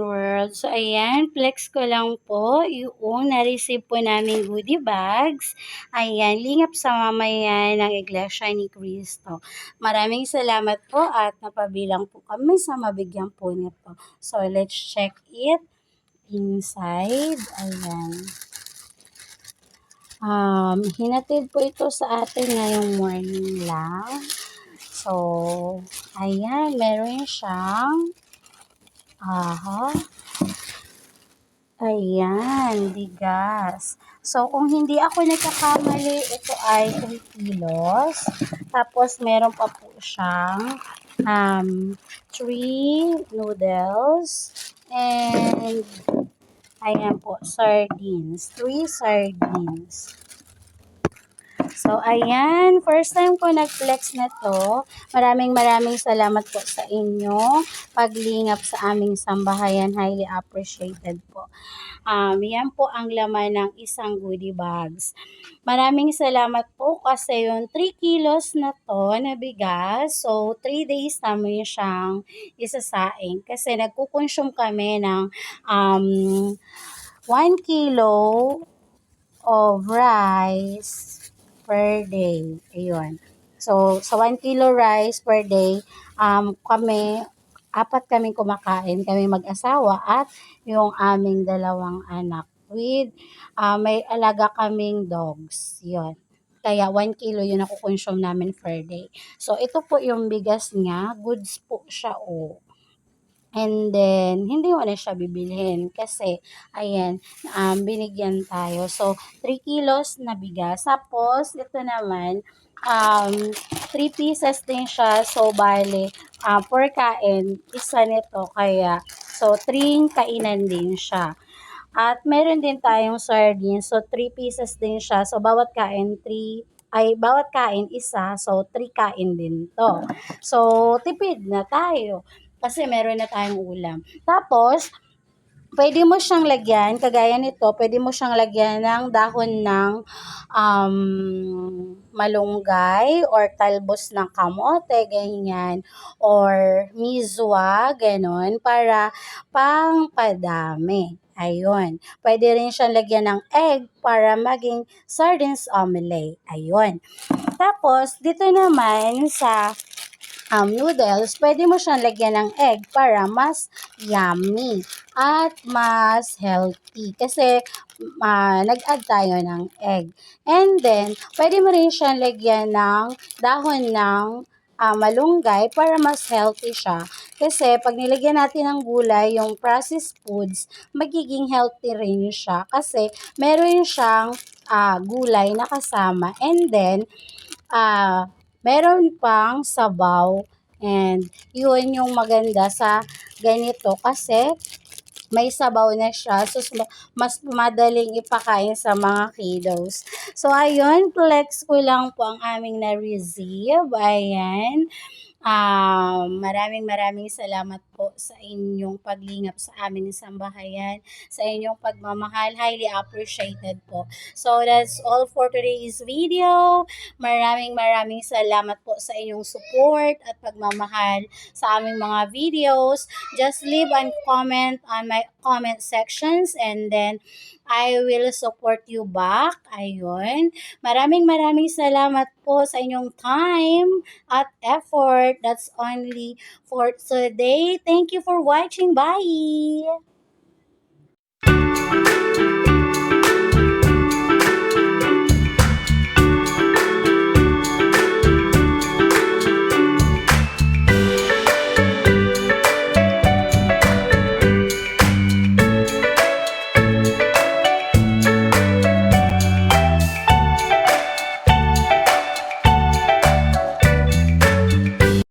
world. So, ayan, flex ko lang po yung na-receive po namin goodie bags. Ayan, lingap sa mamayan ng Iglesia ni Cristo. Maraming salamat po at napabilang po kami sa mabigyan po nito. So, let's check it inside. Ayan. Um, hinatid po ito sa atin ngayong morning lang. So, ayan, meron siyang Aha. Ayan, bigas. So, kung hindi ako nagkakamali, ito ay 3 kilos. Tapos, meron pa po siyang um, 3 noodles. And, ayan po, sardines. 3 sardines. So, ayan. First time ko nag-flex na to. Maraming maraming salamat po sa inyo. Paglingap sa aming sambahayan. Highly appreciated po. Um, yan po ang laman ng isang goodie bags. Maraming salamat po kasi yung 3 kilos na to na bigas. So, 3 days namin siyang isasaing. Kasi nagkukonsume kami ng um, 1 kilo of rice per day. Ayun. So, sa 1 kilo rice per day, um, kami, apat kami kumakain, kami mag-asawa at yung aming dalawang anak with, uh, may alaga kaming dogs. Yun. Kaya 1 kilo yung nakukonsume namin per day. So, ito po yung bigas niya. Goods po siya. Oh. And then, hindi mo na siya bibilhin kasi, ayan, um, binigyan tayo. So, 3 kilos na bigas. Tapos, ito naman, um, 3 pieces din siya. So, bale, uh, per kain, isa nito. Kaya, so, 3 kainan din siya. At meron din tayong sardines. So, 3 pieces din siya. So, bawat kain, 3 ay bawat kain isa, so 3 kain din to. So, tipid na tayo kasi meron na tayong ulam. Tapos, pwede mo siyang lagyan, kagaya nito, pwede mo siyang lagyan ng dahon ng um, malunggay or talbos ng kamote, ganyan, or mizwa, ganon, para pangpadami. Ayun. Pwede rin siyang lagyan ng egg para maging sardines omelette. Ayun. Tapos, dito naman sa um, noodles, pwede mo siyang lagyan ng egg para mas yummy at mas healthy. Kasi uh, nag-add tayo ng egg. And then, pwede mo rin siyang lagyan ng dahon ng uh, malunggay para mas healthy siya. Kasi pag nilagyan natin ng gulay, yung processed foods, magiging healthy rin siya. Kasi meron siyang uh, gulay na kasama. And then, uh, meron pang sabaw. And yun yung maganda sa ganito kasi may sabaw na siya. So, mas madaling ipakain sa mga kiddos. So, ayun, flex ko lang po ang aming na-receive. Ayan. Um, maraming maraming salamat sa inyong paglingap sa aming sambahayan, sa inyong pagmamahal. Highly appreciated po. So, that's all for today's video. Maraming maraming salamat po sa inyong support at pagmamahal sa aming mga videos. Just leave a comment on my comment sections and then I will support you back. Ayun. Maraming maraming salamat po sa inyong time at effort. That's only for today. Thank you for watching. Bye!